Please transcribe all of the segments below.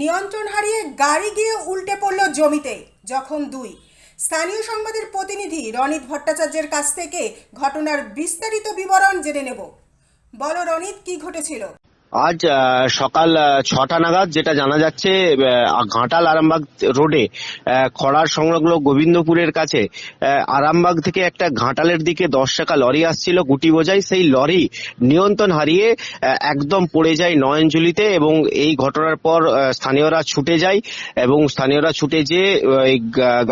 নিয়ন্ত্রণ হারিয়ে গাড়ি গিয়ে উল্টে পড়ল জমিতে, যখন দুই। স্থানীয় সংবাদের প্রতিনিধি রনিত ভট্টাচার্যের কাছ থেকে ঘটনার বিস্তারিত বিবরণ জেনে নেব। বলো রনিত, কি ঘটেছিল? আজ সকাল ছটা নাগাদ যেটা জানা যাচ্ছে ঘাটাল আরামবাগ রোডে খড়ার সংলগ্ন গোবিন্দপুরের কাছে আরামবাগ থেকে একটা ঘাটালের দিকে দশ টাকা লরি আসছিল, গুটি বোঝাই। সেই লরি নিয়ন্ত্রণ হারিয়ে একদম পড়ে যায় নয়নজুলিতে এবং এই ঘটনার পর স্থানীয়রা ছুটে যায় এবং স্থানীয়রা ছুটে যেয়ে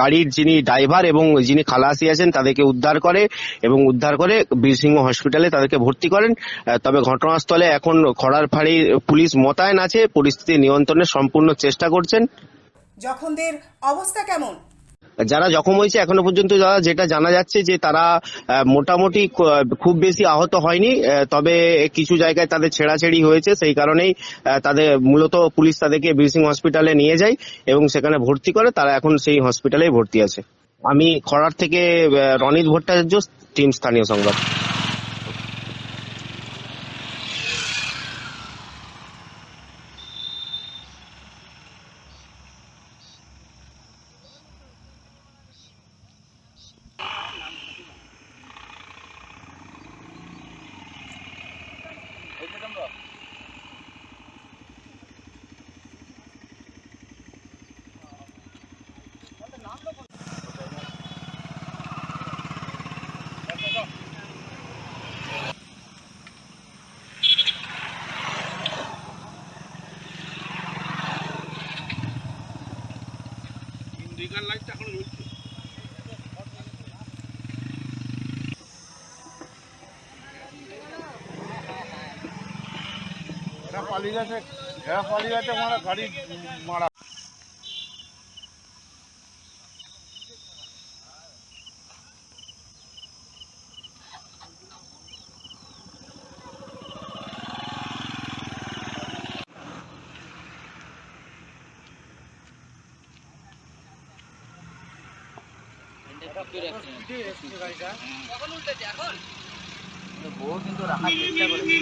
গাড়ির যিনি ড্রাইভার এবং যিনি খালাসি আছেন, তাদেরকে উদ্ধার করে এবং উদ্ধার করে বীরসিংহ হসপিটালে তাদেরকে ভর্তি করেন। তবে ঘটনাস্থলে এখন খড়ার ফাঁড়ির পুলিশ মোতায়েন আছে পরিস্থিতি নিয়ন্ত্রণের সম্পূর্ণ চেষ্টা করছেন। জখমদের অবস্থা কেমন? যারা জখম হয়েছে এখনও পর্যন্ত যারা যেটা জানা যাচ্ছে যে তারা মোটামুটি খুব বেশি আহত হয়নি তবে কিছু জায়গায় তাদের ছেঁড়াছেড়ি হয়েছে সেই কারণেই তাদের মূলত পুলিশ তাদেরকে বীরসিং হসপিটালে নিয়ে যায় এবং সেখানে ভর্তি করে তারা এখন সেই হসপিটালেই ভর্তি আছে। আমি খরার থেকে রনিত ভট্টাচার্য টিম স্থানীয় সংবাদ। এরা পালিয়ে গেছে এরা পালিয়ে গেছে মারা গাড়ি মারা বউ কিন্তু রাখার চেষ্টা করেছে